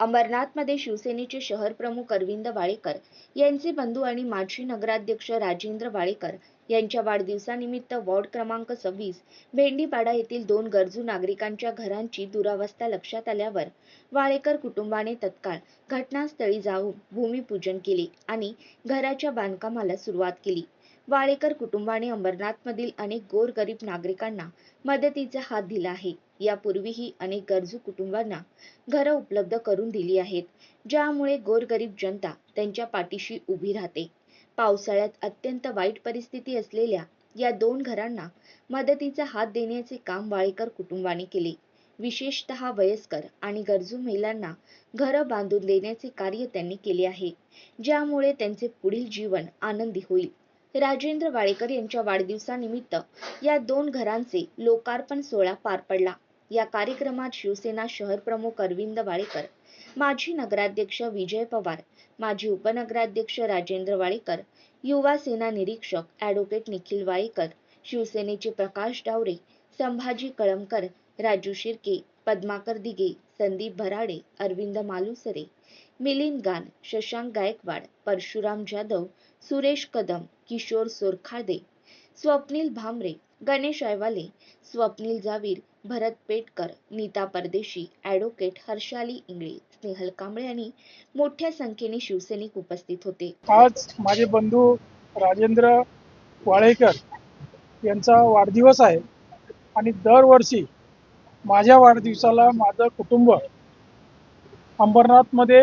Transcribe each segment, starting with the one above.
अंबरनाथमध्ये शिवसेनेचे शहर प्रमुख अरविंद वाळेकर यांचे बंधू आणि माजी नगराध्यक्ष राजेंद्र वाळेकर यांच्या वाढदिवसानिमित्त वॉर्ड क्रमांक सव्वीस भेंडीपाडा येथील दोन गरजू नागरिकांच्या घरांची दुरावस्था लक्षात आल्यावर वाळेकर कुटुंबाने तत्काळ घटनास्थळी जाऊन भूमिपूजन केले आणि घराच्या बांधकामाला सुरुवात केली. वाळेकर कुटुंबाने अंबरनाथमधील अनेक गोरगरीब नागरिकांना मदतीचा हात दिला आहे. यापूर्वीही अनेक गरजू कुटुंबांना घरं उपलब्ध करून दिली आहेत ज्यामुळे गोरगरीब जनता त्यांच्या पाठीशी उभी राहते. पावसाळ्यात अत्यंत वाईट परिस्थिती असलेल्या या दोन घरांना मदतीचा हात देण्याचे काम वाळेकर कुटुंबाने केले. विशेषतः वयस्कर आणि गरजू महिलांना घरं बांधून देण्याचे कार्य त्यांनी केले आहे ज्यामुळे त्यांचे पुढील जीवन आनंदी होईल. राजेंद्र वाळेकर यांच्या वाढदिवसानिमित्त या दोन घरांचे लोकार्पण सोहळा पार पडला. या कार्यक्रमात शिवसेना शहर प्रमुख अरविंद वाळेकर माजी नगराध्यक्ष विजय पवार माजी उपनगराध्यक्ष राजेंद्र वाळेकर युवा सेना निरीक्षक ॲडव्होकेट निखिल वाळेकर शिवसेनेचे प्रकाश डावरे संभाजी कळमकर राजू शिर्के पद्माकर दिगे संदीप भराडे अरविंद मालुसरे मिलिंद गान शशांक गायकवाड परशुराम जाधव सुरेश कदम किशोर सोरखाडे स्वप्नील भामरे गणेश आयवाले स्वप्नील जावीर भरत पेटकर नीता परदेशी ॲडव्होकेट हर्षाली इंगळे स्नेहल कांबळे आणि मोठ्या संख्येने शिवसैनिक उपस्थित होते. आज माझे बंधू राजेंद्र वाळेकर यांचा वाढदिवस आहे आणि दरवर्षी माझ्या वाढदिवसाला माझं कुटुंब अंबरनाथमध्ये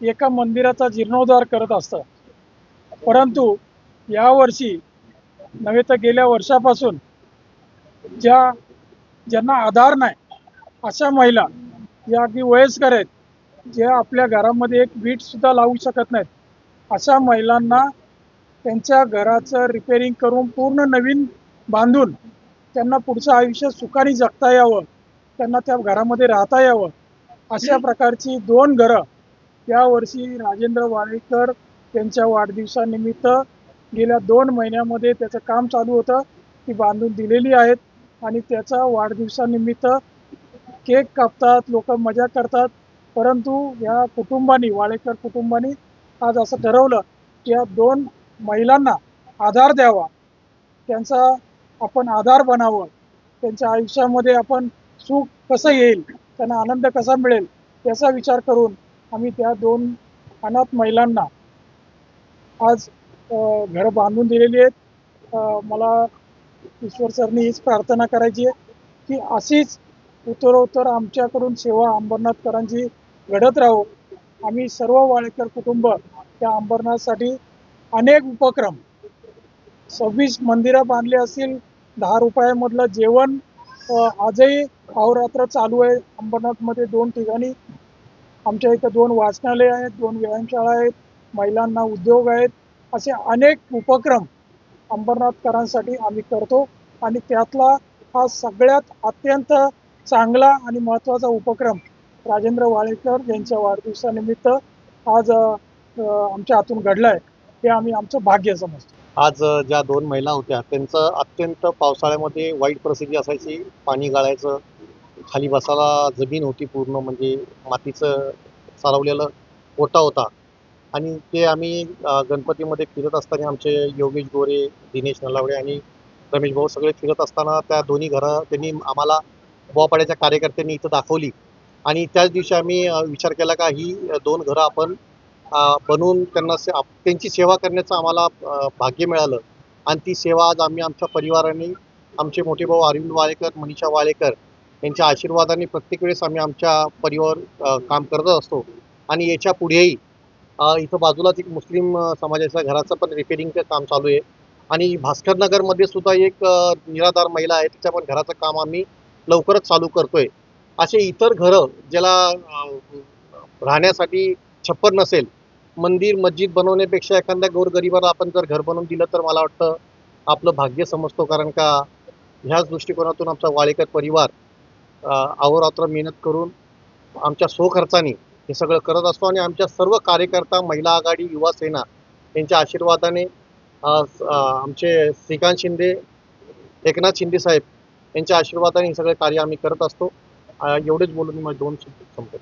एका मंदिराचा जीर्णोद्धार करत असतं. परंतु यावर्षी नव्हे तर गेल्या वर्षापासून ज्या ज्यांना आधार नाही अशा महिला ज्या अगदी वयस्कर आहेत जे आपल्या घरामध्ये एक वीटसुद्धा लावू शकत नाहीत अशा महिलांना त्यांच्या घराचं रिपेरिंग करून पूर्ण नवीन बांधून त्यांना पुढचं आयुष्य सुखाने जगता यावं त्यांना त्या घरामध्ये राहता यावं अशा प्रकारची दोन घरं यावर्षी राजेंद्र वाळेकर त्यांच्या वाढदिवसानिमित्त गेल्या दोन महिन्यामध्ये त्याचं काम चालू होतं. ती बांधून दिलेली आहेत. आणि त्याचा वाढदिवसानिमित्त केक कापतात लोक मजा करतात. परंतु या कुटुंबानी वाळेकर कुटुंबानी आज असं ठरवलं की या दोन महिलांना आधार द्यावा. त्यांचा आपण आधार बनावं. त्यांच्या आयुष्यामध्ये आपण सुख कसं येईल त्यांना आनंद कसा मिळेल याचा विचार करून आम्ही त्या दोन अनाथ महिलांना आज घरं बांधून दिलेली आहेत. मला ईश्वर सरनी हीच प्रार्थना करायची आहे की अशीच उत्तरोत्तर आमच्याकडून सेवा अंबरनाथकरांची घडत राहो. आम्ही सर्व वाळेकर कुटुंब त्या अंबरनाथसाठी अनेक उपक्रम सव्वीस मंदिरं बांधली असतील दहा रुपयामधलं जेवण आजही अहोरात्र चालू आहे. अंबरनाथमध्ये दोन ठिकाणी आमच्या इथं दोन वाचनालय आहेत दोन व्यायामशाळा आहेत महिलांना उद्योग आहेत असे अनेक उपक्रम अंबरनाथकरांसाठी आम्ही करतो. आणि त्यातला हा सगळ्यात अत्यंत चांगला आणि महत्त्वाचा उपक्रम राजेंद्र वाळेकर यांच्या वाढदिवसानिमित्त आज आमच्या हातून घडलाय. आहे हे आम्ही आमचं भाग्य समजतो. आज ज्या दोन महिला होत्या त्यांचं अत्यंत पावसाळ्यामध्ये वाईट परिस्थिती असायची. पाणी गाळायचं खाली बसायला जमीन होती पूर्ण म्हणजे मातीचं चालवलेलं ओटा होता. आणि ते आम्ही गणपतीमध्ये फिरत असताना आमचे योगेश गोरे दिनेश नलावडे आणि रमेश भाऊ सगळे फिरत असताना त्या दोन्ही घरं त्यांनी आम्हाला बोवापाड्याच्या कार्यकर्त्यांनी इथं दाखवली. आणि त्याच दिवशी आम्ही विचार केला का ही दोन घरं आपण बनवून त्यांना से त्यांची सेवा करण्याचं आम्हाला भाग्य मिळालं. आणि ती सेवा आज आम्ही आमच्या परिवाराने आमचे मोठे भाऊ अरविंद वाळेकर मनीषा वाळेकर यांच्या आशीर्वादाने प्रत्येक वेळेस आम्ही आमच्या परिवार काम करत असतो. आणि याच्या पुढेही इथं बाजूलाच एक मुस्लिम समाजाच्या घराचं पण रिपेरिंगचं काम चालू आहे. आणि भास्करनगरमध्ये सुद्धा एक निराधार महिला आहे. तिच्या पण घराचं काम आम्ही लवकरच चालू करतोय. असे इतर घरं ज्याला राहण्यासाठी छप्पर नसेल मंदिर मस्जिद बनवण्यापेक्षा एखाद्या गोरगरिबाला आपण जर घर बनवून दिलं तर मला वाटतं आपलं भाग्य समजतो. कारण का ह्याच दृष्टिकोनातून आमचा वाळेकर परिवार अहोरात्र मेहनत करून आमच्या स्वखर्चाने हे सगळं करत असतो आणि आमच्या सर्व कार्यकर्ता महिला आघाडी युवा सेना यांच्या आशीर्वादाने आमचे श्रीकांत शिंदे एकनाथ शिंदे साहेब यांच्या आशीर्वादाने हे सगळे कार्य आम्ही करत असतो. एवढेच बोलून मी माझे दोन शब्द